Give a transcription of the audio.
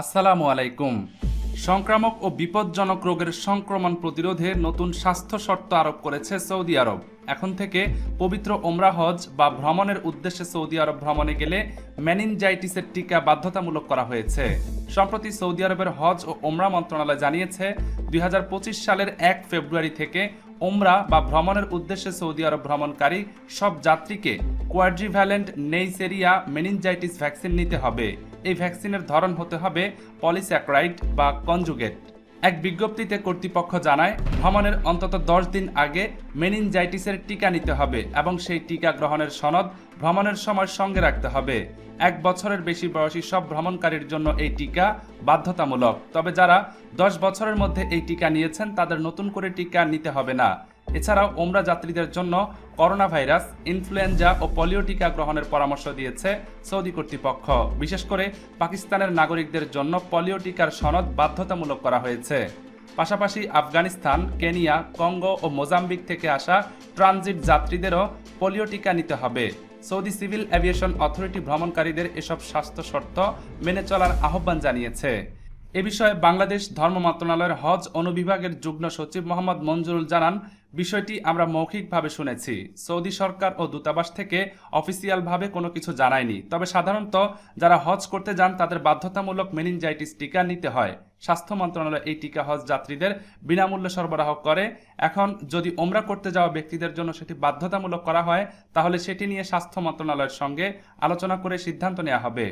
আসসালামু আলাইকুম। সংক্রামক ও বিপজ্জনক রোগের সংক্রমণ প্রতিরোধে নতুন স্বাস্থ্য শর্ত আরোপ করেছে সৌদি আরব। এখন থেকে পবিত্র ওমরা হজ বা ভ্রমণের উদ্দেশ্যে সৌদি আরব ভ্রমণে গেলে ম্যানিনজাইটিসের টিকা বাধ্যতামূলক করা হয়েছে। সম্প্রতি সৌদি আরবের হজ ও ওমরা মন্ত্রণালয় জানিয়েছে, দুই হাজার পঁচিশ সালের এক ফেব্রুয়ারি থেকে ওমরা বা ভ্রমণের উদ্দেশ্যে সৌদি আরব ভ্রমণকারী সব যাত্রীকে কোয়াড্রিভ্যালেন্ট নেইসেরিয়া মেনিনজাইটিস ভ্যাকসিন নিতে হবে। এই ভ্যাকসিনের ধরন হতে হবে পলিস্যাক্রাইড বা কনজুগেট। এক বিজ্ঞপ্তিতে কর্তৃপক্ষ জানায়, ভ্রমণের অন্তত দশ দিন আগে মেনিনজাইটিসের টিকা নিতে হবে এবং সেই টিকা গ্রহণের সনদ ভ্রমণের সময় সঙ্গে রাখতে হবে। এক বছরের বেশি বয়সী সব ভ্রমণকারীর জন্য এই টিকা বাধ্যতামূলক। তবে যারা দশ বছরের মধ্যে এই টিকা নিয়েছেন, তাদের নতুন করে টিকা নিতে হবে না। এছাড়াও ওমরা যাত্রীদের জন্য করোনা ভাইরাস ইনফ্লুয়েঞ্জা ও পোলিও টিকা গ্রহণের পরামর্শ দিয়েছে সৌদি কর্তৃপক্ষ। বিশেষ করে পাকিস্তানের নাগরিকদের জন্য পোলিও টিকার সনদ বাধ্যতামূলক করা হয়েছে। পাশাপাশি আফগানিস্তান, কেনিয়া, কঙ্গো ও মোজাম্বিক থেকে আসা ট্রানজিট যাত্রীদেরও পোলিও টিকা নিতে হবে। সৌদি সিভিল অ্যাভিয়েশন অথরিটি ভ্রমণকারীদের এসব স্বাস্থ্য শর্ত মেনে চলার আহ্বান জানিয়েছে। এ বিষয়ে বাংলাদেশ ধর্ম মন্ত্রণালয়ের হজ অনুবিভাগের যুগ্ম সচিব মোহাম্মদ মঞ্জুরুল জানান, বিষয়টি আমরা মৌখিকভাবে শুনেছি। সৌদি সরকার ও দূতাবাস থেকে অফিসিয়ালভাবে কোনো কিছু জানায়নি। তবে সাধারণত যারা হজ করতে যান, তাদের বাধ্যতামূলক মেনিনজাইটিস টিকা নিতে হয়। স্বাস্থ্য মন্ত্রণালয় এই টিকা হজ যাত্রীদের বিনামূল্যে সরবরাহ করে। এখন যদি ওমরা করতে যাওয়া ব্যক্তিদের জন্য সেটি বাধ্যতামূলক করা হয়, তাহলে সেটি নিয়ে স্বাস্থ্য মন্ত্রণালয়ের সঙ্গে আলোচনা করে সিদ্ধান্ত নেওয়া হবে।